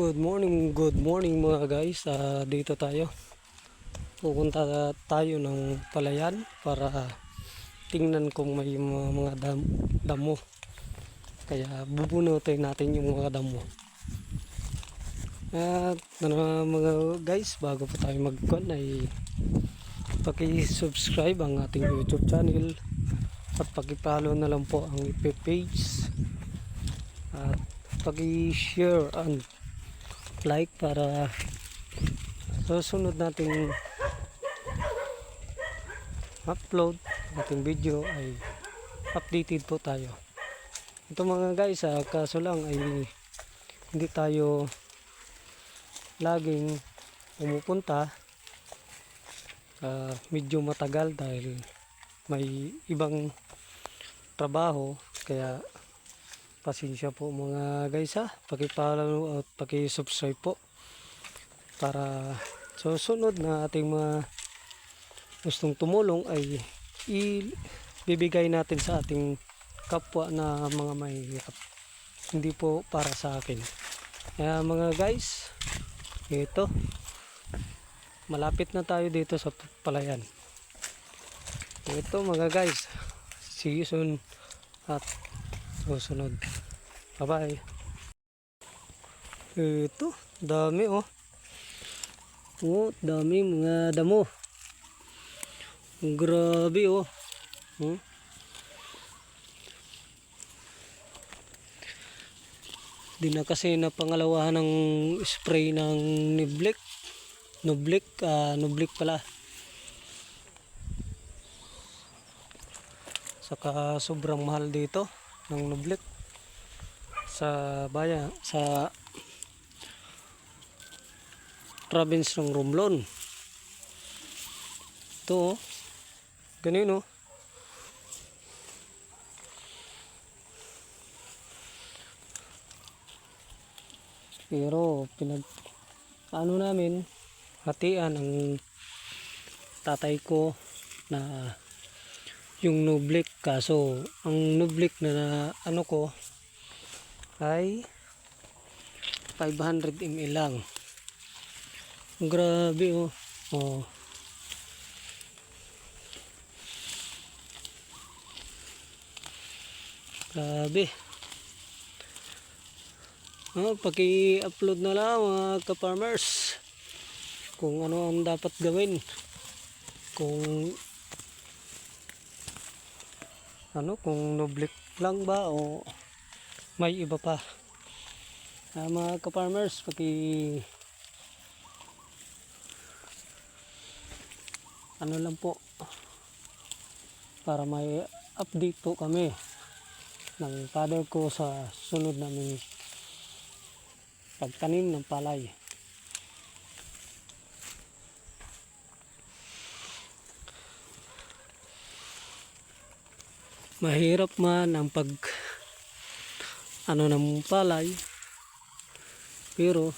Good morning, good morning mga guys. Ah, dito tayo. Pupunta tayo ng palayan para tingnan kung may mga, mga dam, damo. Kaya bubunutin natin yung mga damo. At ano mga guys, bago pa tayo mag-con ay paki-subscribe ang ating YouTube channel at paki-follow na lang po ang FB page at paki-share and like para susunod nating upload ating video ay updated po tayo. Ito mga guys ah, kaso lang ay hindi tayo laging pumupunta. Ah, medyo matagal dahil may ibang trabaho kaya pasensya po mga guys ha. Paki-follow at paki-subscribe po para susunod na ating mga gustong tumulong ay ibibigay natin sa ating kapwa na mga mahihirap hindi po para sa akin. Kaya mga guys ito malapit na tayo dito sa palayan. Ito mga guys see you soon at susunod. Bye bye ito dami oh. Oh dami mga damo. Grabe oh. Hmm? di na kasi na pangalawahan ng spray ng niblik nublik ah nublik pala. Saka sobrang mahal dito ng nublik sa bayan sa province ng Romblon. Ito oh. Ganun oh. Pero pinag ano namin hatian ang tatay ko na yung nublik kaso ang nublik na, na ano ko ay 500 ml lang. Grabe oh. Oh. Grabe. Oh, paki-upload na lang mga ka-farmers. Kung ano ang dapat gawin. Kung ano kung noblik lang ba o may iba pa. Ah, mga ka-farmers paki ano lang po para may update po kami ng father ko sa sunod naming pagtanim ng palay mahirap man ang pag ano ng palay. Pero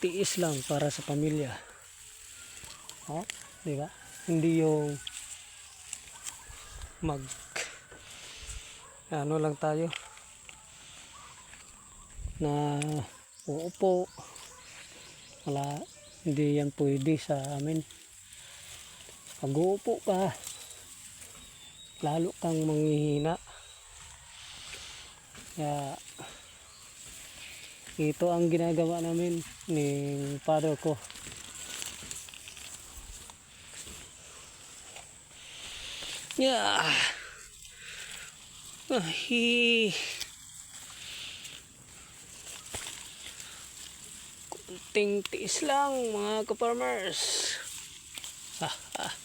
tiis lang para sa pamilya. Oh, di ba? Hindi yung mag ano lang tayo. Na uupo. Wala hindi yan pwede sa amin. Pag uupo ka lalo kang manghihina kaya ito ang ginagawa namin ni father ko yeah Ay. kunting tiis lang mga ka-farmers ah, ah.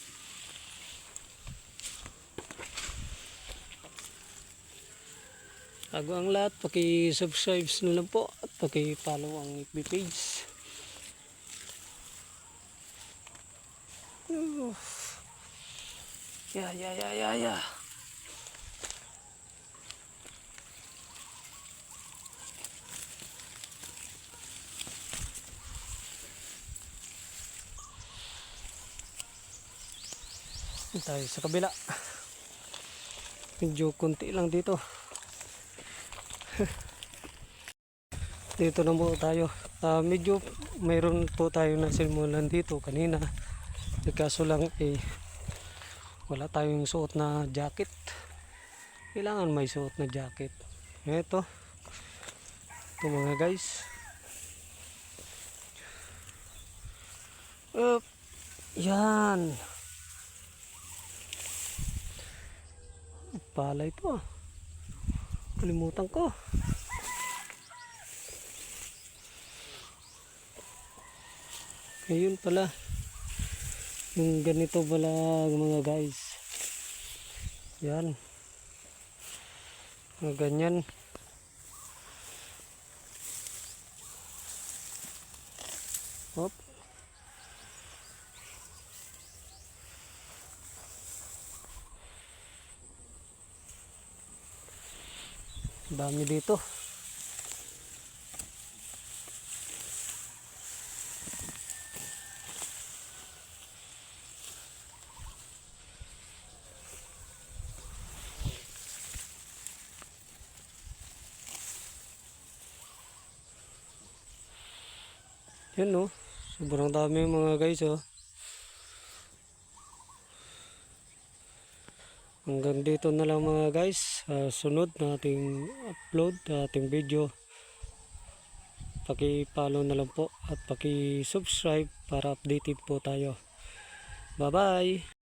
Bago ang lahat, paki-subscribe na lang po at paki-follow ang FB page. Yeah, yeah, yeah, yeah, yeah. Tayo sa kabila. Medyo konti lang dito. dito na po tayo. Ah, medyo mayroon po tayo na simulan dito kanina. Kaso lang eh wala tayong suot na jacket. Kailangan may suot na jacket. Ito. Ito mga guys. Up. Yan. Palay to ah. Kalimutan ko. Ayun pala. Yung ganito pala mga guys. Yan. Mga ganyan. Hop. Dami dito. Yan no. Sobrang dami mga guys oh. Hanggang dito na lang mga guys. Sa sunod na ating upload, na ating video. Paki-follow na lang po at paki-subscribe para updated po tayo. Bye-bye!